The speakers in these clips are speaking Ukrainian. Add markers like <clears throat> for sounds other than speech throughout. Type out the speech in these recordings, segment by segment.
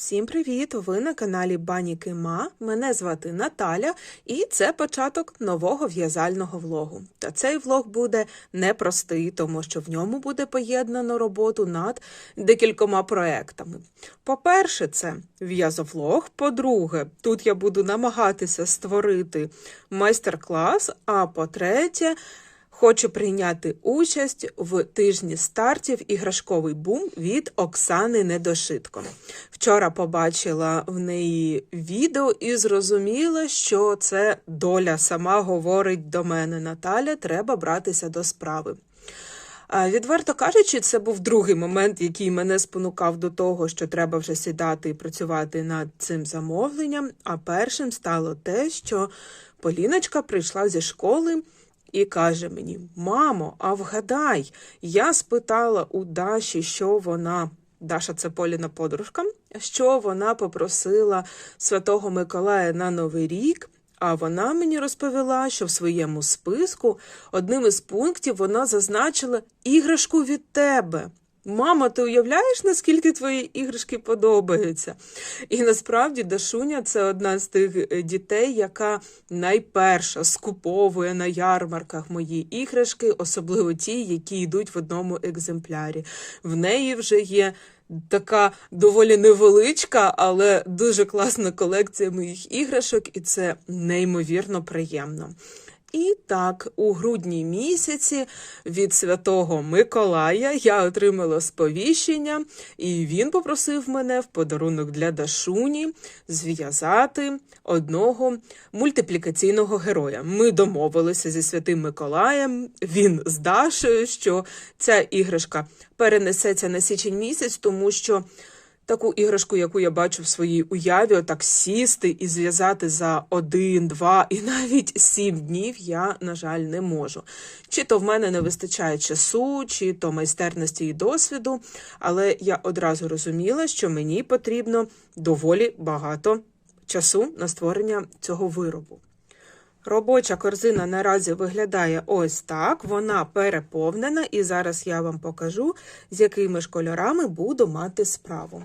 Всім привіт! Ви на каналі Бані Кима. Мене звати Наталя, і це початок нового в'язального влогу. Та цей влог буде непростий, тому що в ньому буде поєднано роботу над декількома проектами. По-перше, це в'язовлог. По-друге, тут я буду намагатися створити майстер-клас. А по-третє, Хочу прийняти участь в тижні стартів іграшковий бум від Оксани Недошитко. Вчора побачила в неї відео і зрозуміла, що це доля сама говорить до мене. Наталя, треба братися до справи. Відверто кажучи, це був другий момент, який мене спонукав до того, що треба вже сідати і працювати над цим замовленням. А першим стало те, що Поліночка прийшла зі школи. І каже мені: Мамо, а вгадай, я спитала у Даші, що вона, Даша це Поліна подружка, що вона попросила Святого Миколая на Новий рік. А вона мені розповіла, що в своєму списку одним із пунктів вона зазначила іграшку від тебе. Мама, ти уявляєш, наскільки твої іграшки подобаються? І насправді Дашуня це одна з тих е, дітей, яка найперша скуповує на ярмарках мої іграшки, особливо ті, які йдуть в одному екземплярі. В неї вже є. Така доволі невеличка, але дуже класна колекція моїх іграшок, і це неймовірно приємно. І так, у грудні місяці від Святого Миколая я отримала сповіщення, і він попросив мене в подарунок для Дашуні зв'язати одного мультиплікаційного героя. Ми домовилися зі святим Миколаєм, він з Дашею, що ця іграшка перенесеться на січень місяць, тому що. Таку іграшку, яку я бачу в своїй уяві, отак сісти і зв'язати за один, два і <laughs> навіть сім днів я, на жаль, не можу. Чи то в мене не вистачає часу, чи то майстерності і досвіду, але я одразу розуміла, що мені потрібно доволі багато часу на створення цього виробу. Робоча корзина наразі виглядає ось так. Вона переповнена, і зараз я вам покажу, з якими ж кольорами буду мати справу.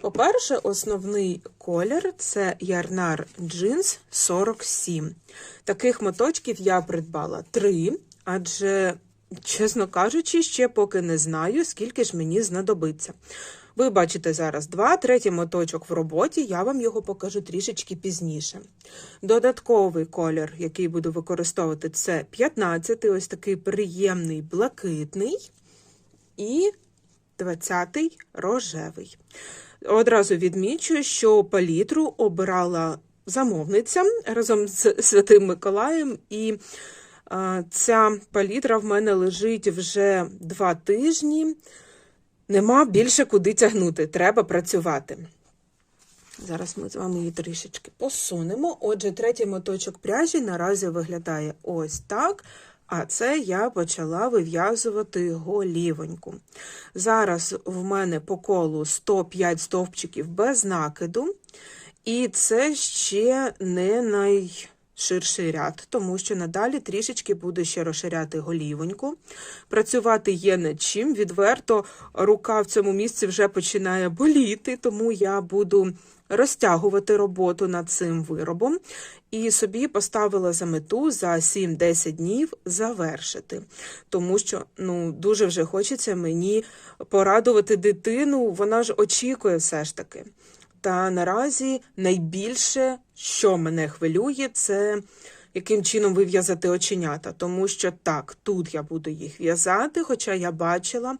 По-перше, основний колір це ярнар джинс 47. Таких моточків я придбала три, адже, чесно кажучи, ще поки не знаю, скільки ж мені знадобиться. Ви бачите зараз два, третій моточок в роботі, я вам його покажу трішечки пізніше. Додатковий колір, який буду використовувати, це 15 ось такий приємний блакитний і 20-й рожевий. Одразу відмічую, що палітру обирала замовниця разом з Святим Миколаєм, і ця палітра в мене лежить вже два тижні. Нема більше куди тягнути, треба працювати. Зараз ми з вами її трішечки посунемо. Отже, третій моточок пряжі наразі виглядає ось так. А це я почала вив'язувати голівоньку. Зараз в мене по колу 105 стовпчиків без накиду, і це ще не най ширший ряд, тому що надалі трішечки буду ще розширяти голівоньку. Працювати є над чим. Відверто рука в цьому місці вже починає боліти, тому я буду розтягувати роботу над цим виробом. І собі поставила за мету за 7-10 днів завершити. Тому що ну, дуже вже хочеться мені порадувати дитину, вона ж очікує все ж таки. Та наразі найбільше, що мене хвилює, це яким чином вив'язати оченята. Тому що так, тут я буду їх в'язати, хоча я бачила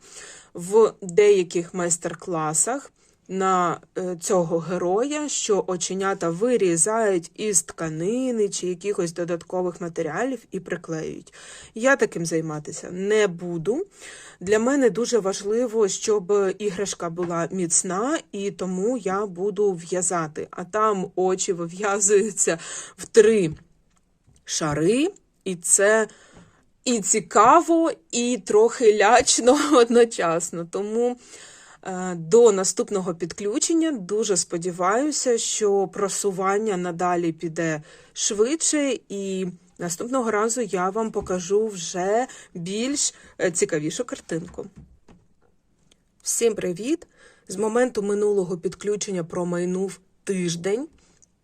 в деяких майстер-класах на е, цього героя, що оченята вирізають із тканини чи якихось додаткових матеріалів і приклеюють. Я таким займатися не буду. Для мене дуже важливо, щоб іграшка була міцна, і тому я буду в'язати. А там очі вив'язуються в три шари, і це. І цікаво, і трохи лячно <laughs> одночасно. Тому до наступного підключення дуже сподіваюся, що просування надалі піде швидше, і наступного разу я вам покажу вже більш е, цікавішу картинку. Всім привіт! З моменту минулого підключення промайнув тиждень.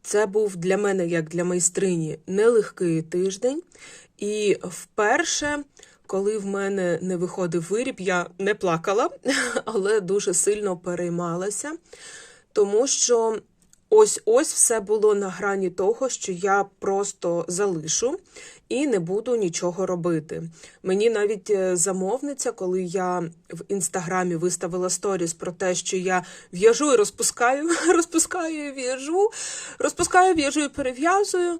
Це був для мене, як для майстрині, нелегкий тиждень. І вперше, коли в мене не виходив виріб, я не плакала, <laughs> але дуже сильно переймалася, тому що ось ось все було на грані того, що я просто залишу і не буду нічого робити. Мені навіть е, замовниця, коли я в інстаграмі виставила сторіс про те, що я в'яжу і розпускаю, <laughs> розпускаю в'яжу, розпускаю, в'яжу і перев'язую.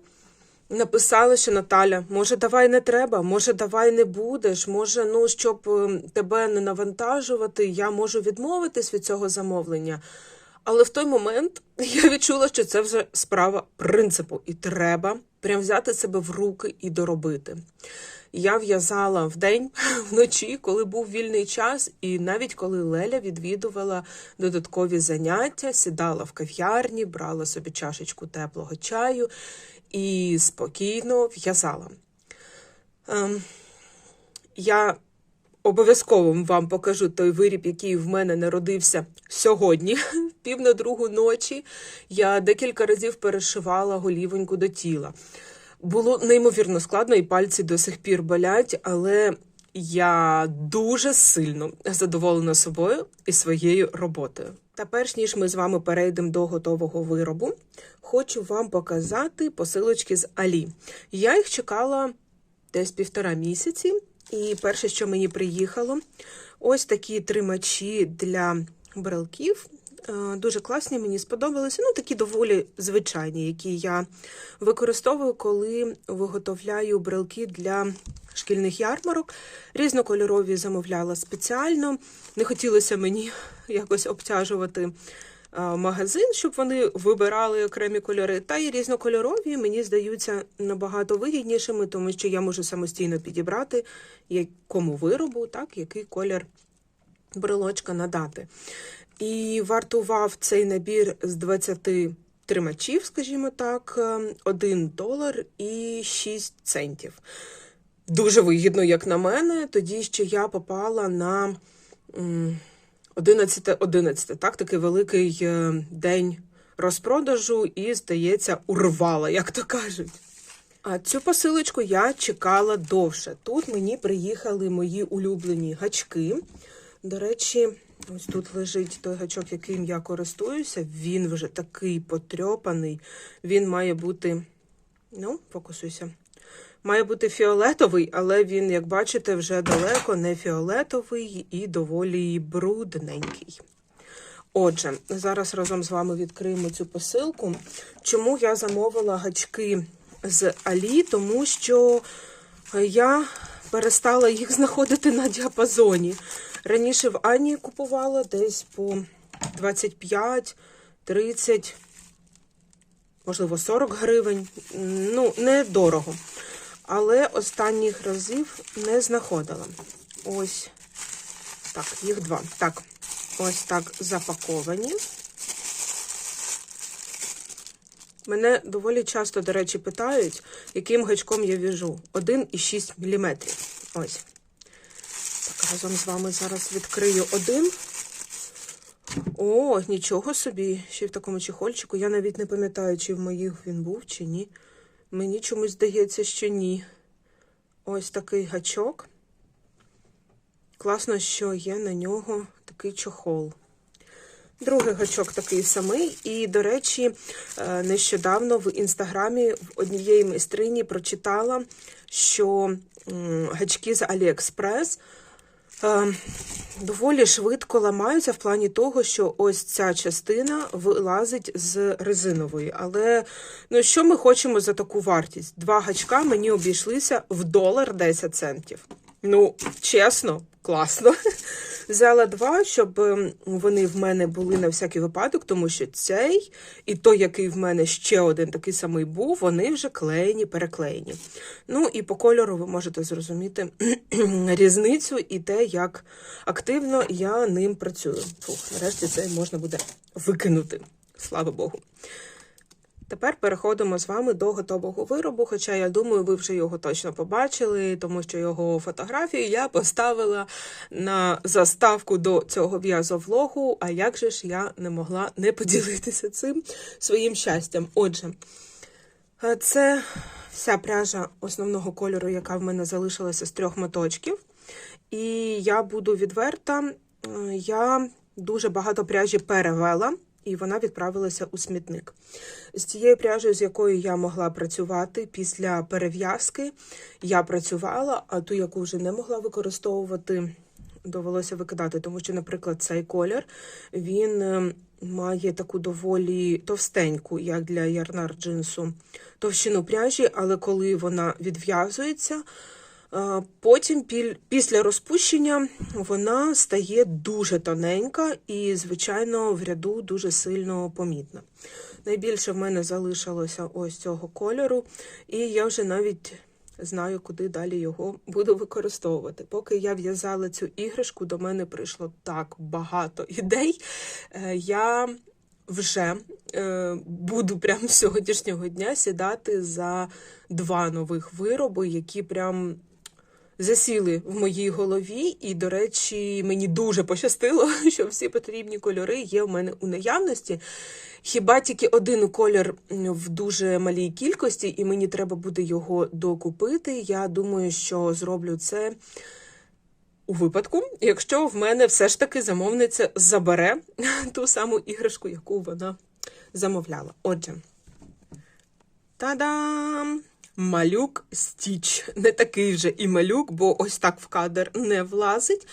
Написала, що Наталя, може, давай не треба, може, давай не будеш, може, ну, щоб е, тебе не навантажувати, я можу відмовитись від цього замовлення. Але в той момент <laughs> я відчула, що це вже справа принципу, і треба прям взяти себе в руки і доробити. Я в'язала вдень, <laughs> вночі, коли був вільний час, і навіть коли Леля відвідувала додаткові заняття, сідала в кав'ярні, брала собі чашечку теплого чаю і спокійно в'язала. Ем, я обов'язково вам покажу той виріб, який в мене народився сьогодні, <laughs> пів на другу ночі. Я декілька разів перешивала голівоньку до тіла. Було неймовірно складно, і пальці до сих пір болять, але я дуже сильно задоволена собою і своєю роботою. Та перш ніж ми з вами перейдемо до готового виробу, хочу вам показати посилочки з Алі. Я їх чекала десь півтора місяці, і перше, що мені приїхало, ось такі тримачі для брелків. Е, Дуже класні, мені сподобалися. Ну, такі доволі звичайні, які я використовую, коли виготовляю брелки для шкільних ярмарок. Різнокольорові замовляла спеціально. Не хотілося мені якось обтяжувати е, магазин, щоб вони вибирали окремі кольори. Та й різнокольорові мені здаються набагато вигіднішими, тому що я можу самостійно підібрати якому виробу, так, який колір брелочка надати. І вартував цей набір з 20 тримачів, скажімо так, 1 долар і 6 центів. Дуже вигідно, як на мене, тоді ще я попала на 11, 11 так, такий великий е, день розпродажу і, здається, урвала, як то кажуть. А цю посилочку я чекала довше. Тут мені приїхали мої улюблені гачки. До речі, ось тут лежить той гачок, яким я користуюся. Він вже такий потрьопаний. Він має бути, ну, фокусуйся. Має бути фіолетовий, але він, як бачите, вже далеко не фіолетовий і доволі брудненький. Отже, зараз разом з вами відкриємо цю посилку. Чому я замовила гачки з Алі? Тому що я перестала їх <laughs> знаходити на діапазоні. Раніше в Ані купувала десь по 25, 30, можливо, 40 гривень. Ну, недорого. Але останніх разів не знаходила. Ось так, їх два. Так, ось так запаковані. Мене доволі часто, до речі, питають, яким гачком я в'яжу. 1,6 мм. Ось. Так, разом з вами зараз відкрию один. О, нічого собі, ще в такому чехольчику. Я навіть не пам'ятаю, чи в моїх він був, чи ні. Мені чомусь здається, що ні. Ось такий гачок. Класно, що є на нього такий чохол. Другий гачок такий самий. І, до речі, нещодавно в інстаграмі в однієї майстрині прочитала, що гачки з Аліекспрес доволі швидко ламаються в плані того, що ось ця частина вилазить з резинової. Але ну, що ми хочемо за таку вартість? Два гачка мені обійшлися в долар 10 центів. Ну, чесно, класно. Взяла два, щоб вони в мене були на всякий випадок, тому що цей і той, який в мене ще один такий самий був, вони вже клеєні, переклеєні. Ну і по кольору ви можете зрозуміти <clears throat> різницю і те, як активно я ним працюю. Фух, нарешті це можна буде викинути. Слава Богу. Тепер переходимо з вами до готового виробу. Хоча я думаю, ви вже його точно побачили, тому що його фотографію я поставила на заставку до цього в'язовлогу. А як же ж я не могла не поділитися цим своїм щастям? Отже, е, це вся пряжа основного кольору, яка в мене залишилася з трьох моточків. І я буду відверта, е, я дуже багато пряжі перевела, і вона відправилася у смітник. З цією пряжею, з якою я могла працювати після перев'язки, я працювала, а ту, яку вже не могла використовувати, довелося викидати, тому що, наприклад, цей колір він е, має таку доволі товстеньку, як для ярнар джинсу, товщину пряжі, але коли вона відв'язується, потім після розпущення вона стає дуже тоненька і, звичайно, в ряду дуже сильно помітна. Найбільше в мене залишилося ось цього кольору, і я вже навіть знаю, куди далі його буду використовувати. Поки я в'язала цю іграшку, до мене прийшло так багато ідей. Е, Я вже е, буду прямо з сьогоднішнього дня сідати за два нових вироби, які прям засіли в моїй голові. І, до речі, мені дуже пощастило, <laughs> що всі потрібні кольори є в мене у наявності. Хіба тільки один колір в дуже малій кількості, і мені треба буде його докупити. Я думаю, що зроблю це у випадку, якщо в мене все ж таки замовниця забере <laughs> ту саму іграшку, яку вона замовляла. Отже, та-дам! Малюк Стіч. Не такий вже і малюк, бо ось так в кадр не влазить.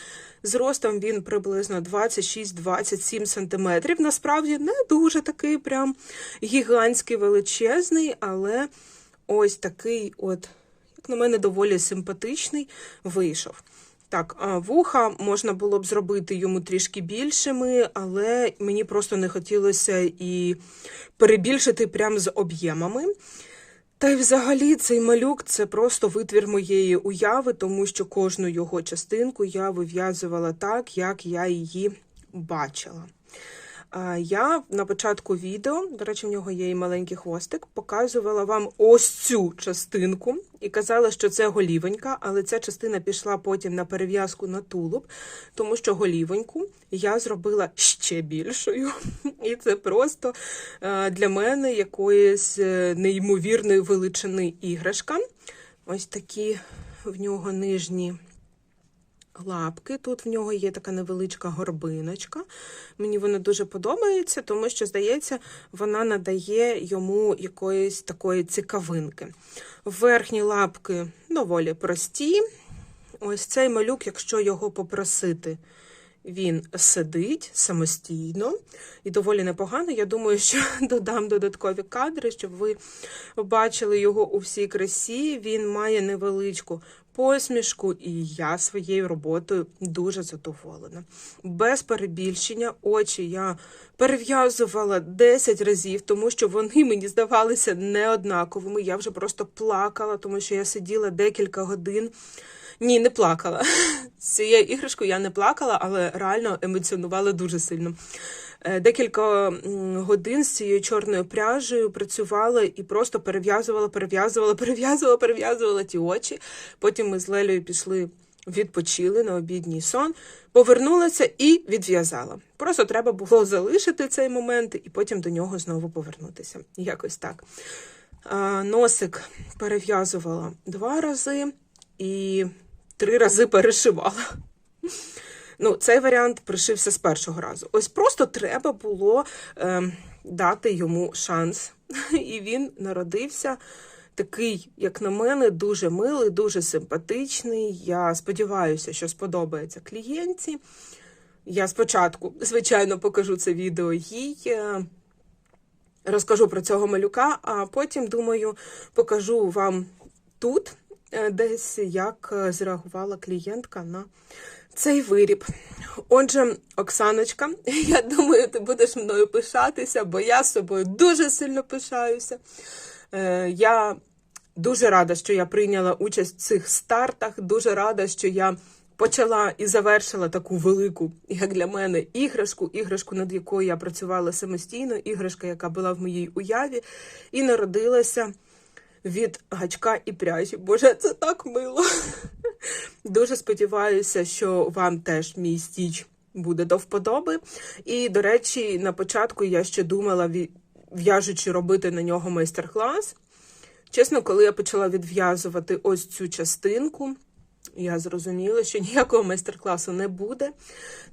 Зростом він приблизно 26-27 см. Насправді не дуже такий прям гігантський, величезний, але ось такий, от, як на мене, доволі симпатичний вийшов. Так, вуха можна було б зробити йому трішки більшими, але мені просто не хотілося і перебільшити прям з об'ємами. Та й взагалі цей малюк це просто витвір моєї уяви, тому що кожну його частинку я вив'язувала так, як я її бачила. Я на початку відео, до речі, в нього є і маленький хвостик, показувала вам ось цю частинку і казала, що це голівонька, але ця частина пішла потім на перев'язку на тулуб, тому що голівоньку я зробила ще більшою. І це просто е, для мене якоїсь е, неймовірної величини іграшка. Ось такі в нього нижні лапки. Тут в нього є така невеличка горбиночка. Мені вона дуже подобається, тому що, здається, вона надає йому якоїсь такої цікавинки. Верхні лапки доволі прості. Ось цей малюк, якщо його попросити, він сидить самостійно і доволі непогано. Я думаю, що <laughs> додам додаткові кадри, щоб ви бачили його у всій красі. Він має невеличку посмішку, і я своєю роботою дуже задоволена. Без перебільшення очі я перев'язувала 10 разів, тому що вони мені здавалися неоднаковими. Я вже просто плакала, тому що я сиділа декілька годин. Ні, не плакала. <laughs> Цією іграшкою я не плакала, але реально емоціонувала дуже сильно. Е, Декілька годин з цією чорною пряжею працювала і просто перев'язувала, перев'язувала, <laughs> перев'язувала, перев'язувала ті очі. Потім ми з Лелею пішли, відпочили на обідній сон, повернулася і відв'язала. Просто треба було залишити цей момент і потім до нього знову повернутися. Якось так. Носик перев'язувала два рази і три рази перешивала. Ну, цей варіант пришився з першого разу. Ось просто треба було е, дати йому шанс. <laughs> І він народився такий, як на мене, дуже милий, дуже симпатичний. Я сподіваюся, що сподобається клієнтці. Я спочатку, звичайно, покажу це відео їй. е, Розкажу про цього малюка, а потім, думаю, покажу вам тут десь, як е, зреагувала клієнтка на цей виріб. Отже, Оксаночка, <laughs> я думаю, ти будеш мною пишатися, бо я собою дуже сильно пишаюся. Е, Я дуже рада, що я прийняла участь в цих стартах, дуже рада, що я почала і завершила таку велику, як для мене, іграшку, іграшку, над якою я працювала самостійно, іграшка, яка була в моїй уяві, і народилася від гачка і пряжі. Боже, це так мило. Дуже сподіваюся, що вам теж мій стіч буде до вподоби. І, до речі, на початку я ще думала, в'яжучи робити на нього майстер-клас. Чесно, коли я почала відв'язувати ось цю частинку, я зрозуміла, що ніякого майстер-класу не буде.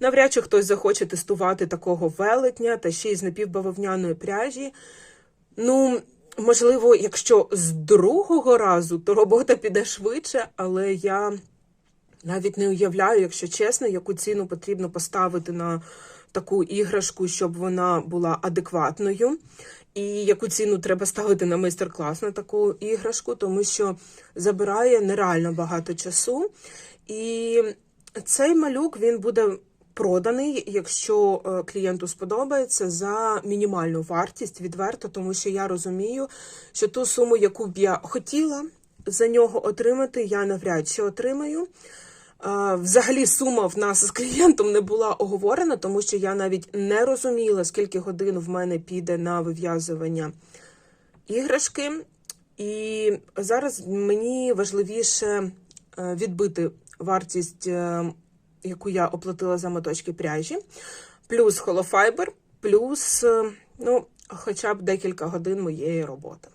Навряд чи хтось захоче тестувати такого велетня та ще й з напівбавовняної пряжі. Ну, можливо, якщо з другого разу, то робота піде швидше, але я навіть не уявляю, якщо чесно, яку ціну потрібно поставити на таку іграшку, щоб вона була адекватною. І яку ціну треба ставити на майстер-клас на таку іграшку, тому що забирає нереально багато часу. І цей малюк він буде проданий, якщо е, клієнту сподобається, за мінімальну вартість відверто, тому що я розумію, що ту суму, яку б я хотіла за нього отримати, я навряд чи отримаю. Взагалі сума в нас з клієнтом не була оговорена, тому що я навіть не розуміла, скільки годин в мене піде на вив'язування іграшки. І зараз мені важливіше е, відбити вартість, е, яку я оплатила за моточки пряжі, плюс холофайбер, плюс е, ну, хоча б декілька годин моєї роботи.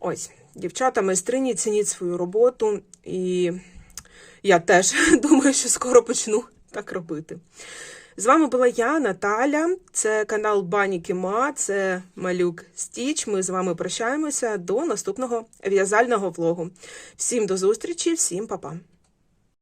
Ось, дівчата, майстрині, цініть свою роботу, і я теж <laughs> думаю, що скоро почну так робити. З вами була я, Наталя. Це канал Бані Кіма, це малюк Стіч. Ми з вами прощаємося до наступного в'язального влогу. Всім до зустрічі, всім па-па!